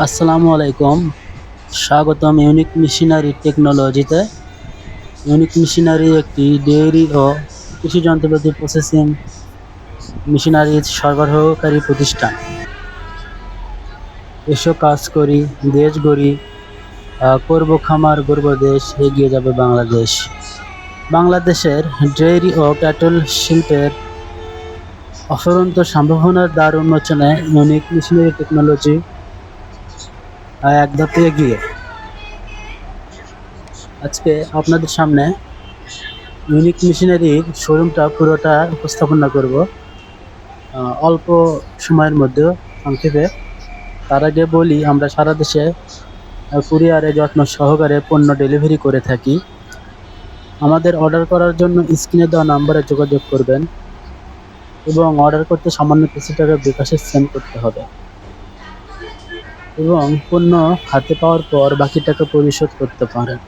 আসসালামু আলাইকুম। স্বাগতম ইউনিক মেশিনারি টেকনোলজিতে। ইউনিক মেশিনারি একটি ডেয়ারি ও কৃষি যন্ত্রপাতি প্রসেসিং মেশিনারি সরবরাহকারী প্রতিষ্ঠান। এসব কাজ করি, দেশ গড়ি করব খামার গর্ব দেশ, এগিয়ে যাবে বাংলাদেশ। বাংলাদেশের ডেয়ারি ও ক্যাটল শিল্পের অফরন্ত সম্ভাবনার দ্বার উন্মোচনে ইউনিক মেশিনারি টেকনোলজি এক ধাপে এগিয়ে। আজকে আপনাদের সামনে ইউনিক মেশিনারির শোরুমটা পুরোটা উপস্থাপনা করব। অল্প সময়ের মধ্যে সংক্ষেপে। তার আগে বলি, আমরা সারা দেশে কুরিয়ারে যত্ন সহকারে পণ্য ডেলিভারি করে থাকি। আমাদের অর্ডার করার জন্য স্ক্রিনে দেওয়া নাম্বারে যোগাযোগ করবেন এবং অর্ডার করতে সামান্য কিছু টাকা বিকাশে সেন্ড করতে হবে। এবং পণ্য হাতে পাওয়ার পর বাকি টাকা পরিশোধ করতে পারেন।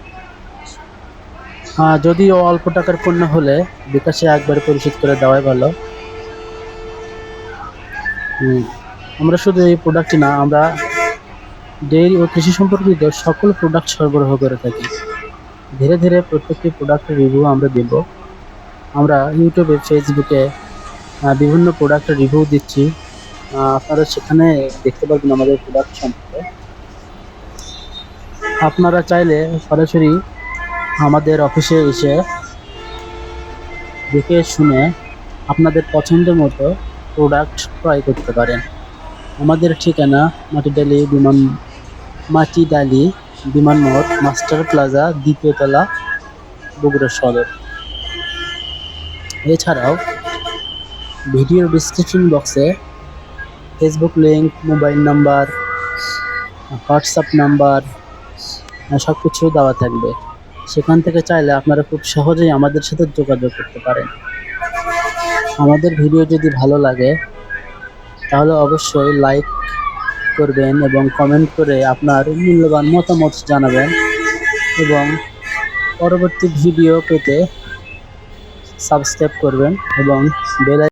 হ্যাঁ যদিও অল্প টাকার পণ্য হলে বিকাশে একবার পরিশোধ করে দেওয়াই ভালো। আমরা শুধু এই প্রোডাক্টই না, আমরা ডেইরি ও কৃষি সম্পর্কিত সকল প্রোডাক্ট সরবরাহ করে থাকি। ধীরে ধীরে প্রত্যেকটি প্রোডাক্টের রিভিউ আমরা দেব। আমরা ইউটিউবে ফেসবুকে বিভিন্ন প্রোডাক্টের রিভিউ দিচ্ছি। আপনারা সেখানে দেখতে পারবেন আমাদের প্রোডাক্ট সম্পর্কে। আপনারা চাইলে সরাসরি আমাদের অফিসে এসে দেখে শুনে আপনাদের পছন্দ মতো প্রোডাক্ট ক্রয় করতে পারেন। আমাদের ঠিকানা মাটিডালি বিমান মাটিডালি বিমান মোড়, মাস্টার প্লাজা দ্বিতীয়তলা বগুড়া সদর। এছাড়াও ভিডিও ডিসক্রিপশন বক্সে Facebook link mobile number WhatsApp number সব কিছু দেওয়া থাকবে। সেখান থেকে চাইলে আপনারা খুব সহজেই আমাদের সাথে যোগাযোগ করতে পারেন। আমাদের ভিডিও যদি ভালো লাগে, তাহলে অবশ্যই লাইক করবেন এবং কমেন্ট করে আপনার মূল্যবান মতামত জানাবেন এবং পরবর্তী ভিডিও পেতে সাবস্ক্রাইব করবেন এবং বেল